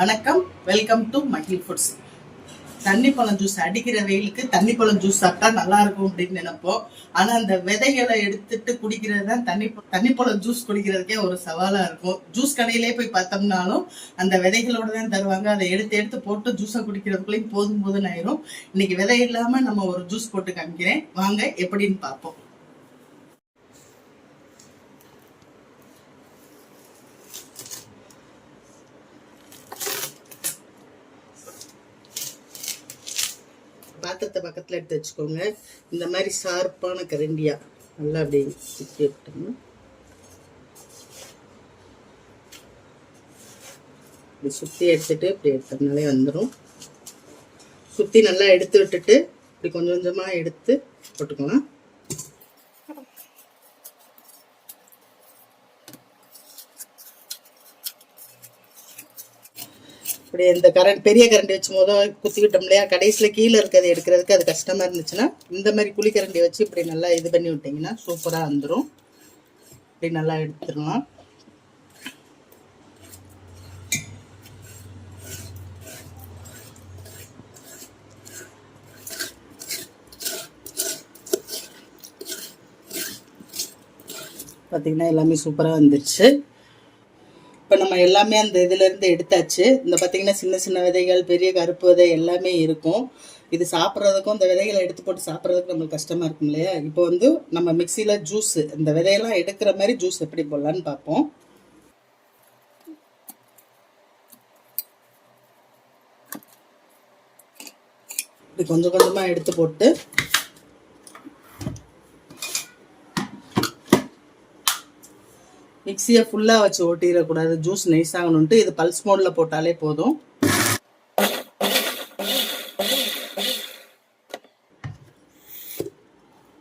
வணக்கம். Welcome to மகிழ் foods தண்ணி பழம் ஜூஸ் அடிக்கிற வெயிலுக்கு தண்ணி பழம் ஜூஸ் சாப்பிட்டா நல்லா இருக்கும் அப்படின்னு நினைப்போம். ஆனா அந்த விதைகளை எடுத்துட்டு குடிக்கிறது தான் தண்ணி தண்ணி பழம் ஜூஸ் குடிக்கிறதுக்கே ஒரு சவாலா இருக்கும். ஜூஸ் கடையிலே போய் பார்த்தோம்னாலும் அந்த விதைகளோட தான் தருவாங்க. அதை எடுத்து எடுத்து போட்டு ஜூஸை குடிக்கிறதுக்குள்ளேயும் போதும் போதுன்னு ஆயிரும். இன்னைக்கு விதை இல்லாம நம்ம ஒரு ஜூஸ் போட்டு காமிக்கிறேன். வாங்க எப்படின்னு பார்ப்போம். பாத்திரத்தை பக்கத்தில் எடுத்து வச்சுக்கோங்க. இந்த மாதிரி ஷார்ப்பான கரண்டியா. நல்லா அப்படி சுற்றி விட்டோம்னா. இப்படி சுற்றி எடுத்துட்டு இப்படி எடுத்தோம்னாலே வந்துடும் சுற்றி நல்லா எடுத்து விட்டுட்டு இப்படி கொஞ்சம் கொஞ்சமாக எடுத்து போட்டுக்கலாம். இப்படி இந்த கரண்ட் பெரிய கரண்டி வச்சு மொதல் குத்திக்கிட்டோம் இல்லையா கடைசியில் கீழே இருக்கிறது எடுக்கிறதுக்கு அது கஷ்டமாக இருந்துச்சுன்னா இந்த மாதிரி குழி கரண்டி வச்சு இப்படி நல்லா இது பண்ணி விட்டிங்கன்னா சூப்பராக வந்துடும் இப்படி நல்லா எடுத்துடலாம். பார்த்தீங்கன்னா எல்லாமே சூப்பராக வந்துருச்சு. இப்போ நம்ம எல்லாமே அந்த இதுலேருந்து எடுத்தாச்சு. இந்த பார்த்திங்கன்னா சின்ன சின்ன விதைகள் பெரிய கருப்பு விதை எல்லாமே இருக்கும். இது சாப்பிட்றதுக்கும் இந்த விதைகளை எடுத்து போட்டு சாப்பிட்றதுக்கு நம்மளுக்கு கஷ்டமாக இருக்கும் இல்லையா? இப்போ வந்து நம்ம மிக்சியில் ஜூஸ் இந்த விதையெல்லாம் எடுக்கிற மாதிரி ஜூஸ் எப்படி போடலான்னு பார்ப்போம். இப்படி கொஞ்சம் கொஞ்சமாக எடுத்து போட்டு மிக்சியை ஃபுல்லாக வச்சு ஓட்டிடக்கூடாது. ஜூஸ் நைஸ் ஆகணுன்ட்டு இது பல்ஸ் மோடில் போட்டாலே போதும்.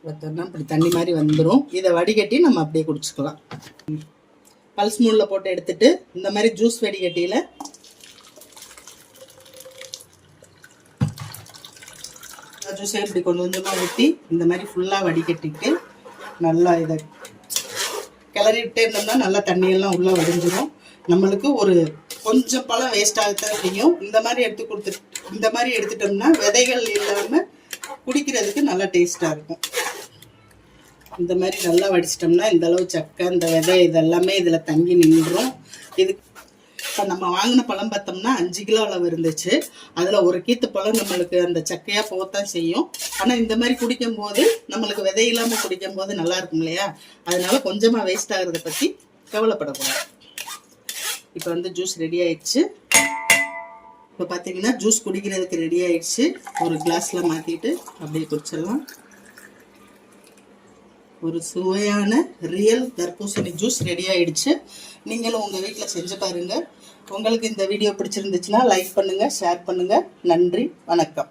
பார்த்தோம்னா இப்படி தண்ணி மாதிரி வந்துடும் இதை வடிகட்டி நம்ம அப்படியே குடிச்சுக்கலாம். பல்ஸ் மூலில் போட்டு எடுத்துட்டு இந்த மாதிரி ஜூஸ் வடிகட்டியில் ஜூஸை இப்படி கொஞ்சம் கொஞ்சமாக ஊற்றி இந்த மாதிரி ஃபுல்லாக வடிகட்டிட்டு நல்லா இதை கிளறி விட்டே இருந்தோம்னா நல்லா தண்ணியெல்லாம் உள்ளே வடிஞ்சிடும் நம்மளுக்கு ஒரு கொஞ்சம் பழம் வேஸ்ட் ஆகத்தான் செய்யும். இந்த மாதிரி எடுத்து கொடுத்து இந்த மாதிரி எடுத்துட்டோம்னா விதைகள் இல்லாமல் குடிக்கிறதுக்கு நல்லா டேஸ்ட்டாக இருக்கும். இந்த மாதிரி நல்லா வடிச்சிட்டோம்னா இந்த அளவு சக்கை இந்த விதை இதெல்லாமே இதில் தங்கி நின்றுடும் இதுக்கு இப்போ நம்ம வாங்கின பழம் பார்த்தோம்னா அஞ்சு கிலோ அளவு இருந்துச்சு. அதில் ஒரு கீத்து பழம் நம்மளுக்கு அந்த சக்கையாக போகத்தான் செய்யும். ஆனால் இந்த மாதிரி குடிக்கும்போது நம்மளுக்கு விதை இல்லாமல் குடிக்கும்போது நல்லா இருக்கும் இல்லையா? அதனால கொஞ்சமாக வேஸ்ட் ஆகிறத பற்றி கவலைப்படக்கூடாது. இப்போ வந்து ஜூஸ் ரெடி ஆயிடுச்சு. இப்போ பார்த்தீங்கன்னா ஜூஸ் குடிக்கிறதுக்கு ரெடி ஆயிடுச்சு. ஒரு கிளாஸில் மாற்றிட்டு அப்படியே குடிச்சிடலாம். ஒரு சுவையான ரியல் தர்பூசணி ஜூஸ் ரெடி ஆயிடுச்சு. நீங்களும் உங்கள் வீட்டில் செஞ்சு பாருங்கள் உங்களுக்கு இந்த வீடியோ பிடிச்சிருந்துச்சுன்னா லைக் பண்ணுங்கள் ஷேர் பண்ணுங்கள் நன்றி வணக்கம்.